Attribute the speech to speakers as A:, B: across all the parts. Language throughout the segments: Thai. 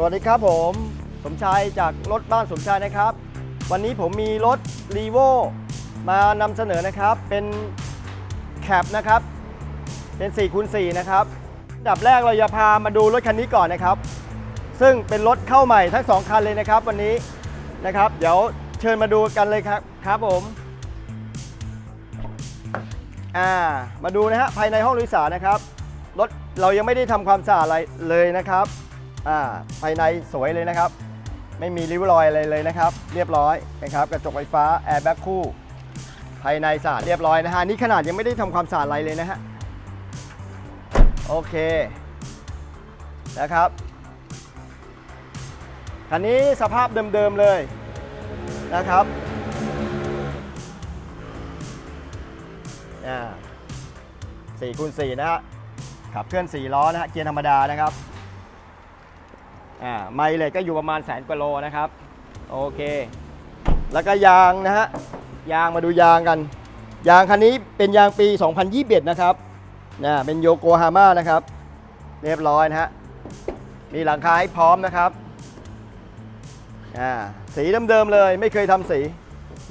A: สวัสดีครับผม สมชายจากรถบ้านสมชายนะครับ วันนี้ผมมีรถรีโวมานำเสนอนะครับ เป็นแคปนะครับ เป็น4คูณ4นะครับดับแรกเราจะพามาดูรถคันนี้ก่อนนะครับ ซึ่งเป็นรถเข้าใหม่ทั้งสองคันเลยนะครับ วันนี้นะครับ เดี๋ยวเชิญมาดูกันเลยครับครับผมอ่ามาดูนะฮะภายในห้องโดยสารนะครับรถเรายังไม่ได้ทำความสะอาดอะไรเลยนะครับ อ่าภายในสวยเลยนะครับ ไม่มีริ้วรอยอะไรเลยนะครับ เรียบร้อยนะครับกระจกไฟฟ้าแอร์แบ็คคู่ ภายในสะอาดเรียบร้อยนะฮะนี่ขนาดยังไม่ได้ทำความสะอาดอะไรเลยนะฮะโอเคนะครับคันนี้สภาพเดิมๆเลยนะครับอ่าสี่คูณสี่นะฮะขับเคลื่อน 4 ล้อนะฮะเกียร์ธรรมดานะครับ อ่าไมล์เลยก็อยู่ประมาณแสนกว่าโลนะครับ โอเค แล้วก็ยางนะฮะ ยางมาดูยางกัน ยางคันนี้เป็นยางปี 2021 นะครับนะเป็นโยโกฮาม่านะครับ เรียบร้อยนะฮะ มีหลังคาให้พร้อมนะครับอ่าสีเดิมๆเลยไม่เคยทำสี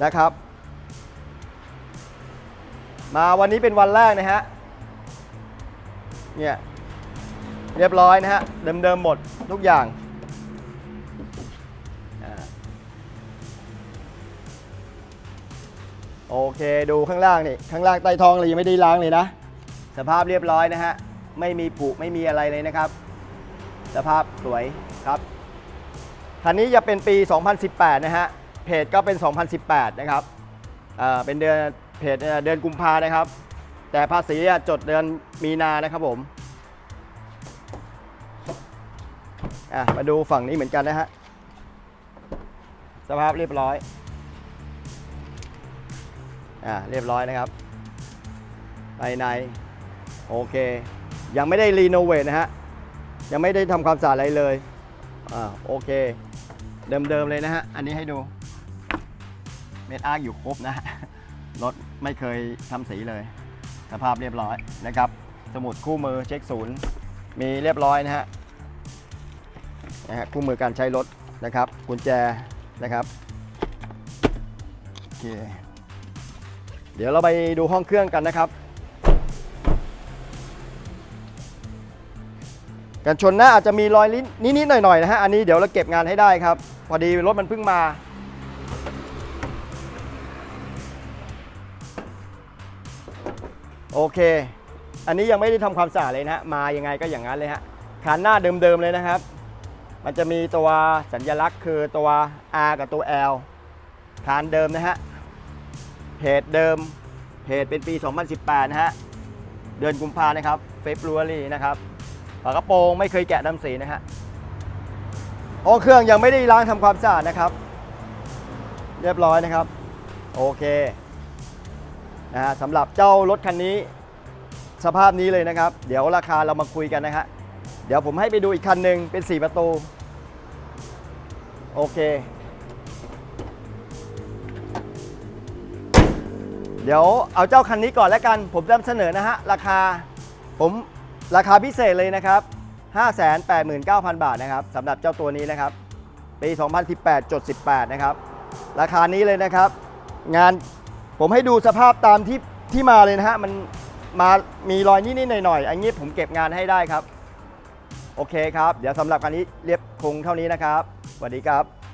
A: นะครับ มาวันนี้เป็นวันแรกนะฮะเนี่ย เรียบร้อยนะฮะ เดิมๆหมดทุกอย่าง โอเคดูข้างล่างนี่ ข้างล่างใต้ท้องเลยยังไม่ได้ล้างเลยนะ สภาพเรียบร้อยนะฮะ ไม่มีผุไม่มีอะไรเลยนะครับ สภาพสวยครับคันนี้จะเป็นปี 2018 นะฮะ เพจก็เป็น 2018 นะครับเอ่อเป็นเดือนเพจเดือนกุมภานะครับ แต่ภาษีจดเดือนมีนานะครับผม อะมาดูฝั่งนี้เหมือนกันนะฮะ สภาพเรียบร้อย อ่าเรียบร้อยนะครับภายในโอเค ยังไม่ได้รีโนเวทนะฮะ ยังไม่ได้ทำความสะอาดอะไรเลย อ่าโอเค เดิมๆเลยนะฮะ อันนี้ให้ดูเม็ดอาร์อยู่ครบนะฮะรถไม่เคยทำสีเลย สภาพเรียบร้อยนะครับ สมุดคู่มือเช็คศูนย์มีเรียบร้อยนะฮะ นะฮะคู่มือการใช้รถนะครับกุญแจนะครับโอเคเดี๋ยวเราไปดูห้องเครื่องกันนะครับกันชนหน้าอาจจะมีรอยลิ้นนิดๆหน่อยๆนะฮะอันนี้เดี๋ยวเราเก็บงานให้ได้ครับพอดีรถมันเพิ่งมาโอเค อันนี้ยังไม่ได้ทำความสะอาดเลยนะฮะ มายังไงก็อย่างนั้นเลยฮะคานหน้าเดิมๆเลยนะครับ มันจะมีตัวสัญลักษณ์คือตัว R กับตัว L คานเดิมนะฮะ เพจเดิม เพจเป็นปี 2018 นะฮะ เดือนกุมภานะครับ เฟบรุรีนะครับ ฝากระโปรงไม่เคยแกะดำสีนะฮะห้อเครื่องยังไม่ได้ล้างทำความสะอาดนะครับ เรียบร้อยนะครับ โอเค นะฮะสำหรับเจ้ารถคันนี้ สภาพนี้เลยนะครับ เดี๋ยวราคาเรามาคุยกันนะฮะ เดี๋ยวผมให้ไปดูอีกคันหนึ่งเป็น 4 ประตู โอเค เดี๋ยวเอาเจ้าคันนี้ก่อนแล้วกัน ผมนำเสนอนะฮะ ราคาผมราคาพิเศษเลยนะครับ 589,000 บาทนะครับสำหรับเจ้าตัวนี้นะครับ ปี 2018จด18 นะครับ ราคานี้เลยนะครับ งานผมให้ดูสภาพตามที่ที่มาเลยนะฮะ มันมามีรอยนิดๆหน่อยๆอันนี้ผมเก็บงานให้ได้ครับ โอเคครับ เดี๋ยวสำหรับคันนี้เรียบคงเท่านี้นะครับสวัสดีครับ